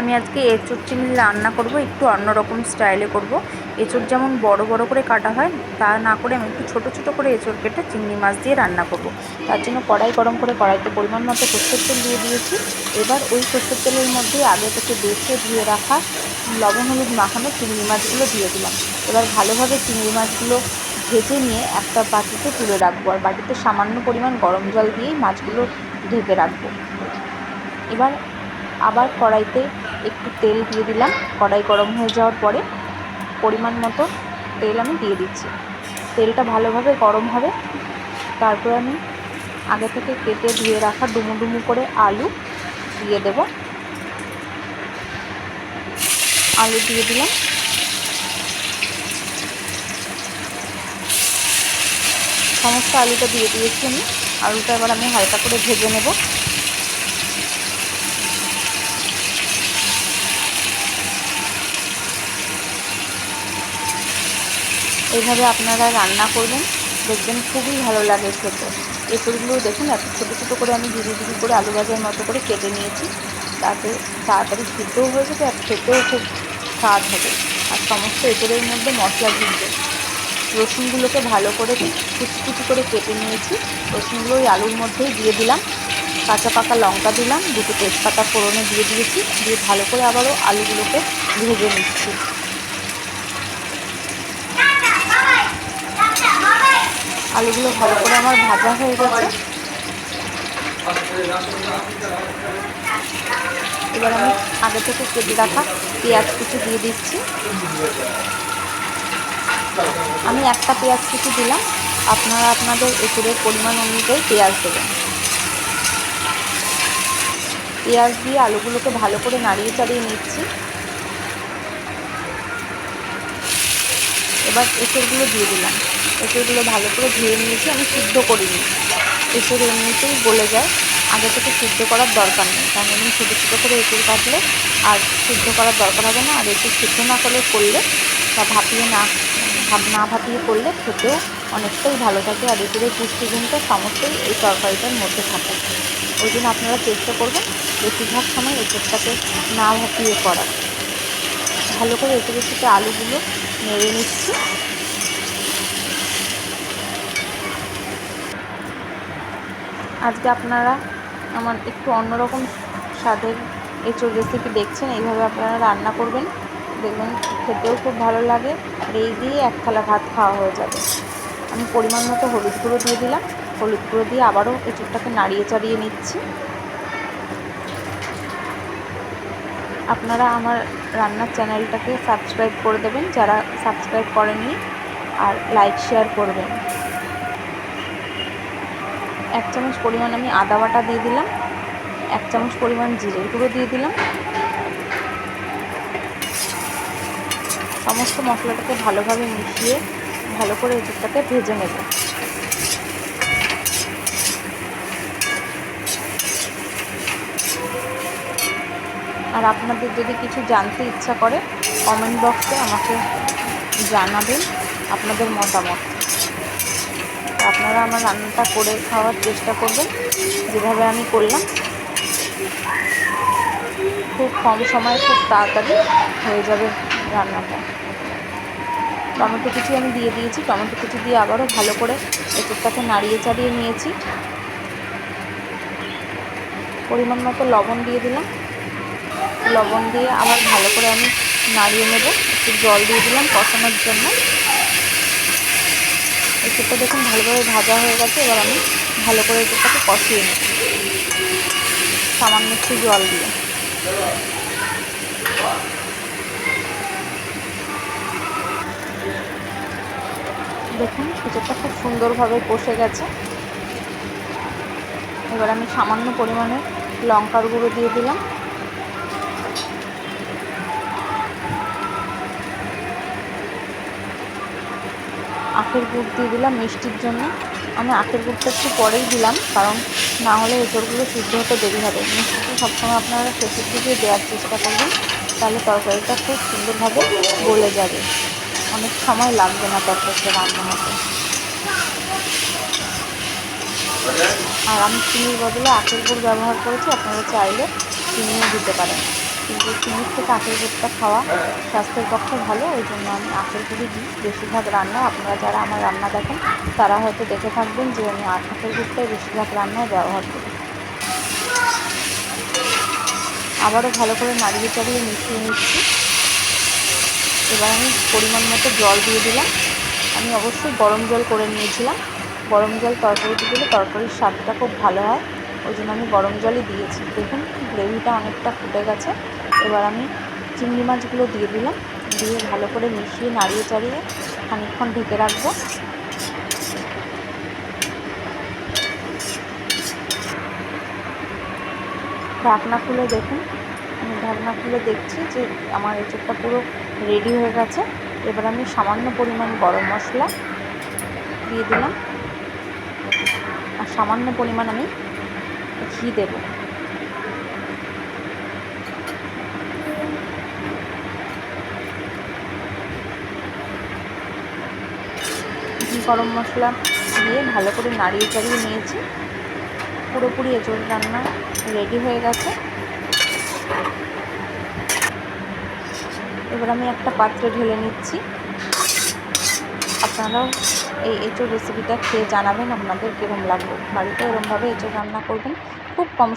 আমি আজকে এঁচোড় চিংড়ি রান্না করব, একটু অন্যরকম স্টাইলে করব। এঁচোড় যেমন বড় বড় করে কাটা হয়, তা না করে আমি একটু ছোট ছোট করে এঁচোড় কেটে চিংড়ি মাছ দিয়ে রান্না করব। তার জন্য কড়াই গরম করে কড়াইতে পরিমাণ মতো সর্ষের তেল দিয়ে দিয়েছি। এবার ওই সর্ষের তেলের মধ্যে আগে থেকে বেছে ধুয়ে রাখা লবণ হলুদ মাখানো চিংড়ি মাছগুলো দিয়ে দিলাম। এবার ভালোভাবে চিংড়ি মাছগুলো ভেজে নিয়ে একটা বাটিতে তুলে রাখব আর বাটিতে সামান্য পরিমাণ গরম জল দিয়েই মাছগুলো ঢেকে রাখব। এবার আবার কড়াইতে একটু তেল দিয়ে দিলাম। কড়াই গরম হয়ে যাওয়ার পরে পরিমাণ মতো তেল আমি দিয়ে দিচ্ছি। তেলটা ভালোভাবে গরম হবে। তারপর আমি আগে থেকে কেটে ধুয়ে রাখা ডুমু ডুমু করে আলু দিয়ে দেব। আলু দিয়ে দিলাম। সমস্ত আলুটা দিয়ে দিয়েছি আমি। আলুটা এবার আমি হালকা করে ভেজে নেব। এইভাবে আপনারা রান্না করবেন, দেখবেন খুবই ভালো লাগে খেতে। এঁচড়গুলো দেখুন, এত ছোটো ছোটো করে আমি ধীরে ধীরে করে আলু ভাজার মতো করে কেটে নিয়েছি। তাতে তাড়াতাড়ি সিদ্ধও হয়ে যাবে আর খেতেও খুব স্বাদ হবে। আর সমস্ত এঁচড়ের মধ্যে মশলা দিবে রসুনগুলোকে ভালো করে কুচি কুচি করে কেটে নিয়েছি। রসুনগুলো ওই আলুর মধ্যেই দিয়ে দিলাম। কাঁচা পাকা লঙ্কা দিলাম, দুটো তেজপাতা ফোড়নে দিয়ে দিয়েছি। দিয়ে ভালো করে আবারও আলুগুলোকে ভেজে নিচ্ছি। আলুগুলো ভালো করে আমার ভাজা হয়ে গেছে। এবার আমি আগে থেকে কেটে রাখা পেঁয়াজ কিছু দিয়ে দিচ্ছি। আমি একটা পেঁয়াজ কিছু দিলাম। আপনারা আপনাদের এঁচুড়ের পরিমাণ অনুযায়ী পেঁয়াজ দেবেন। পেঁয়াজ দিয়ে আলুগুলোকে ভালো করে নাড়িয়ে চাড়িয়ে নিচ্ছি। এবার এঁচড়গুলো দিয়ে দিলাম। এঁচড়গুলো ভালো করে ধুয়ে নিয়েছি, আমি সিদ্ধ করিনি। এঁচড় এমনিতেই গলে যায়, আগে থেকে সিদ্ধ করার দরকার নেই, কারণ এমনি ছোটো ছোটো করে এঁচড় কাটলে আর সিদ্ধ করার দরকার হবে না, আর এঁচড় সিদ্ধ না করলে করলে বা ভাপিয়ে না না ভাপিয়ে করলে খেতেও অনেকটাই ভালো থাকে, আর এঁচড়ের পুষ্টিগুণটা সমস্তই এই তরকারিটার মধ্যে থাকে। ওই জন্য আপনারা চেষ্টা করবেন বেশিরভাগ সময় এঁচড়টাকে না ভাপিয়ে করার। ভালো করে এঁচড়ের সাথে আলুগুলো নেড়ে নিচ্ছি। আজকে আপনারা আমার একটু অন্যরকম স্বাদের এঁচোড় রেসিপি দেখছেন, এইভাবে আপনারা রান্না করবেন। দেখবেন খেতেও খুব ভালো লাগে আর এই দিয়ে এক থালা ভাত খাওয়া হয়ে যাবে। আমি পরিমাণ মতো হলুদ গুঁড়ো দিয়ে দিলাম। হলুদ গুঁড়ো দিয়ে আবারও এঁচোড়টাকে নাড়িয়ে চাড়িয়ে নিচ্ছি। আপনারা আমার রান্নার চ্যানেলটাকে সাবস্ক্রাইব করে দেবেন, যারা সাবস্ক্রাইব করেননি, আর লাইক, শেয়ার করবেন। এক চামচ পরিমাণ আমি আদা বাটা দিয়ে দিলাম, এক চামচ পরিমাণ জিরের গুঁড়ো দিয়ে দিলাম। সমস্ত মশলাটাকে ভালোভাবে মিশিয়ে ভালো করে এঁচড়টাকে ভেজে নেব। আর আপনাদের যদি কিছু জানতে ইচ্ছা করে কমেন্ট বক্সে আমাকে জানাবেন আপনাদের মতামত। আপনারা আমার রান্নাটা করে খাওয়ার চেষ্টা করবেন, যেভাবে আমি করলাম। খুব কম সময়ে, খুব তাড়াতাড়ি হয়ে যাবে রান্নাটা। টমেটো কুচি আমি দিয়ে দিয়েছি। টমেটো কুচি দিয়ে আবারও ভালো করে এঁচড়টাকে নাড়িয়ে চাড়িয়ে নিয়েছি। পরিমাণ মতো লবণ দিয়ে দিলাম। লবণ দিয়ে আবার ভালো করে আমি নাড়িয়ে নেব। একটু জল দিয়ে দিলাম কষানোর জন্য। এঁচড়টা দেখুন ভালোভাবে ভাজা হয়ে গেছে, এবার আমি ভালো করে এঁচড়টাকে কষিয়ে নেব। সামান্য একটু জল দিয়ে। দেখুন এঁচড়টা খুব সুন্দরভাবে কষে গেছে। এবার আমি সামান্য পরিমাণে লঙ্কার গুঁড়ো দিয়ে দিলাম। আখের গুড় দিয়ে দিলাম মিষ্টির জন্য। আমি আখের গুড়টা একটু পরেই দিলাম, কারণ না হলে এঁচড়গুলো সিদ্ধ হতে দেরি হবে। মিষ্টিটা সবসময় আপনারা শেষের দিকে দেওয়ার চেষ্টা করবেন, তাহলে তরকারিটা খুব সুন্দরভাবে গলে যাবে। অনেক সময় লাগবে না তরকারিটা রান্না হতে আর আমি চিনির বদলে আখের গুড় ব্যবহার করেছি, আপনারা চাইলে চিনিও দিতে পারেন। কিন্তু থেকে আখের গুড়টা খাওয়া স্বাস্থ্যের পক্ষে ভালো ওই জন্য আমি আখের গুড়ই দিই। বেশিরভাগ রান্না আপনারা যারা আমার রান্না দেখেন, তারা হয়তো দেখে থাকবেন যে আমি আখের গুড়টাই বেশিরভাগ রান্নায় ব্যবহার করি। আবারও ভালো করে নাড়িয়ে চাড়িয়ে মিশিয়ে নিচ্ছি। এবার আমি পরিমাণ মতো জল দিয়ে দিলাম। আমি অবশ্যই গরম জল করে নিয়েছিলাম। গরম জল তরকারিতে দিলে তরকারির স্বাদটা খুব ভালো হয়। ওই জন্য আমি গরম জলই দিয়েছি। দেখুন, গ্রেভিটা অনেকটা ফুটে গেছে। এবার আমি চিংড়ি মাছগুলো দিয়ে দিলাম। দিয়ে ভালো করে মিশিয়ে নাড়িয়ে চাড়িয়ে খানিকক্ষণ ঢেকে রাখব। ঢাকনা খুলে দেখুন। আমি ঢাকনা খুলে দেখছি যে আমার এঁচোড়টা পুরো রেডি হয়ে গেছে। এবার আমি সামান্য পরিমাণ গরম মশলা দিয়ে দিলাম। আর সামান্য পরিমাণ আমি ঘি দেব। ঘি গরম মশলা দিয়ে ভালো করে নাড়িয়ে চাড়িয়ে নিয়েছি। পুরোপুরি এঁচোড় রান্না রেডি হয়ে গেছে। এবার আমি একটা পাত্রে ঢেলে নিচ্ছি। আপনারাও এই এঁচোর রেসিপিটা খেয়ে জানাবেন, আপনাদের কীরকম লাগবে? বাড়িতে এরমভাবে এঁচোর রান্না করবেন, খুব কম